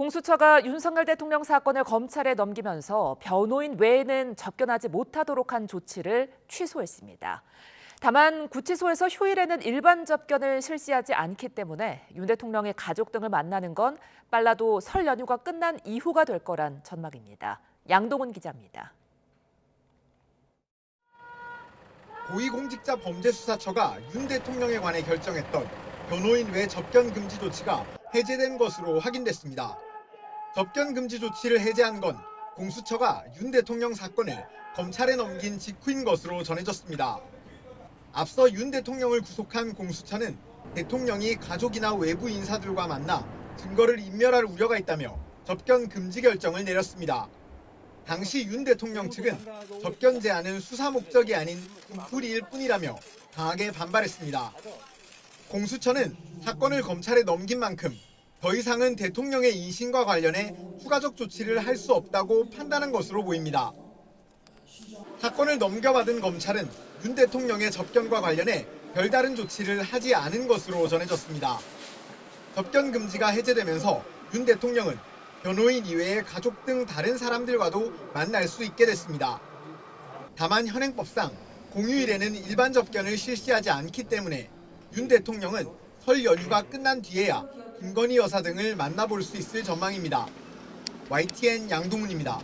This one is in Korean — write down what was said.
공수처가 윤석열 대통령 사건을 검찰에 넘기면서 변호인 외에는 접견하지 못하도록 한 조치를 취소했습니다. 다만 구치소에서 휴일에는 일반 접견을 실시하지 않기 때문에 윤 대통령의 가족 등을 만나는 건 빨라도 설 연휴가 끝난 이후가 될 거란 전망입니다. 양동훈 기자입니다. 고위공직자 범죄수사처가 윤 대통령에 관해 결정했던 변호인 외 접견 금지 조치가 해제된 것으로 확인됐습니다. 접견 금지 조치를 해제한 건 공수처가 윤 대통령 사건을 검찰에 넘긴 직후인 것으로 전해졌습니다. 앞서 윤 대통령을 구속한 공수처는 대통령이 가족이나 외부 인사들과 만나 증거를 인멸할 우려가 있다며 접견 금지 결정을 내렸습니다. 당시 윤 대통령 측은 접견 제한은 수사 목적이 아닌 등풀이일 뿐이라며 강하게 반발했습니다. 공수처는 사건을 검찰에 넘긴 만큼 더 이상은 대통령의 인신과 관련해 추가적 조치를 할 수 없다고 판단한 것으로 보입니다. 사건을 넘겨받은 검찰은 윤 대통령의 접견과 관련해 별다른 조치를 하지 않은 것으로 전해졌습니다. 접견 금지가 해제되면서 윤 대통령은 변호인 이외의 가족 등 다른 사람들과도 만날 수 있게 됐습니다. 다만 현행법상 공휴일에는 일반 접견을 실시하지 않기 때문에 윤 대통령은 설 연휴가 끝난 뒤에야 김건희 여사 등을 만나볼 수 있을 전망입니다. YTN 양동훈입니다.